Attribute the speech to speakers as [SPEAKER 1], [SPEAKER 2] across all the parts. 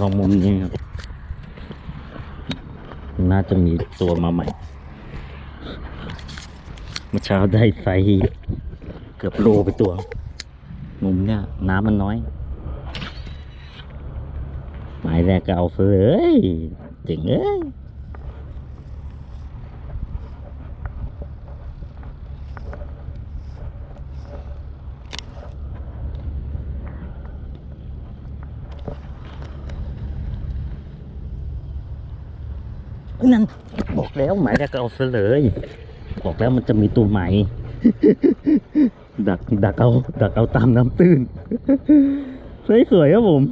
[SPEAKER 1] ลองมุมนี้ครับ น่าจะมีตัวมาใหม่ เมื่อเช้าได้ไซเกือบโลไปตัว มุมเนี่ย น้ำมันน้อย หมายแรกก็เอาเลยเจ๋งเอ้ย นั่นบอกแล้วหมายแรกเอาซะเลย บอกแล้วมันจะมีตัวใหม่ ดักดักเอาดักเอาตามน้ำตื้นสวยๆครับผม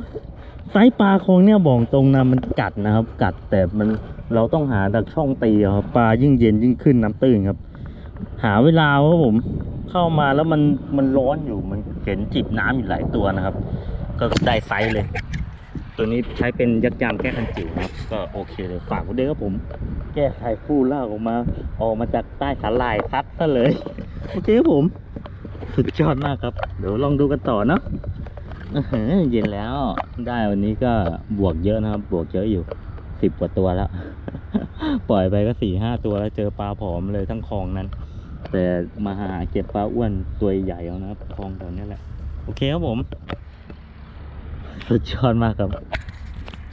[SPEAKER 1] ไซส์ปลาคงเนี่ยบอกตรงนะมันกัดนะครับ กัดแต่มันเราต้องหาดักช่องตีเอาครับปลายิ่งเย็นยิ่งขึ้นน้ำตื้นครับ หาเวลาครับผม เข้ามาแล้วมันมันร้อนอยู่มันเห็นจิบน้ำอยู่หลายตัวนะครับ ก็ได้ไซส์เลย ตัวนี้ใช้เป็นยักษ์ยามแก้คันจิ๋วนะครับ ก็โอเคเลยฝากไว้ด้วยครับผม แก้ไขฟูล่าออกมา ออกมาจากใต้สาลายซัดซะเลย โอเคครับผม สุดยอดมากครับ เดี๋ยวลองดูกันต่อเนาะเย็นแล้วได้วันนี้ก็บวกเยอะนะครับ บวกเยอะอยู่สิบกว่าตัวแล้ว ปล่อยไปก็สี่ห้าตัวแล้วเจอปลาผอมเลยทั้งคลองนั้น แต่มาหาเก็บปลาอ้วนตัวใหญ่เอานะครับคลองแถวนี้แหละ โอเคครับผม สุดยอดมากครับ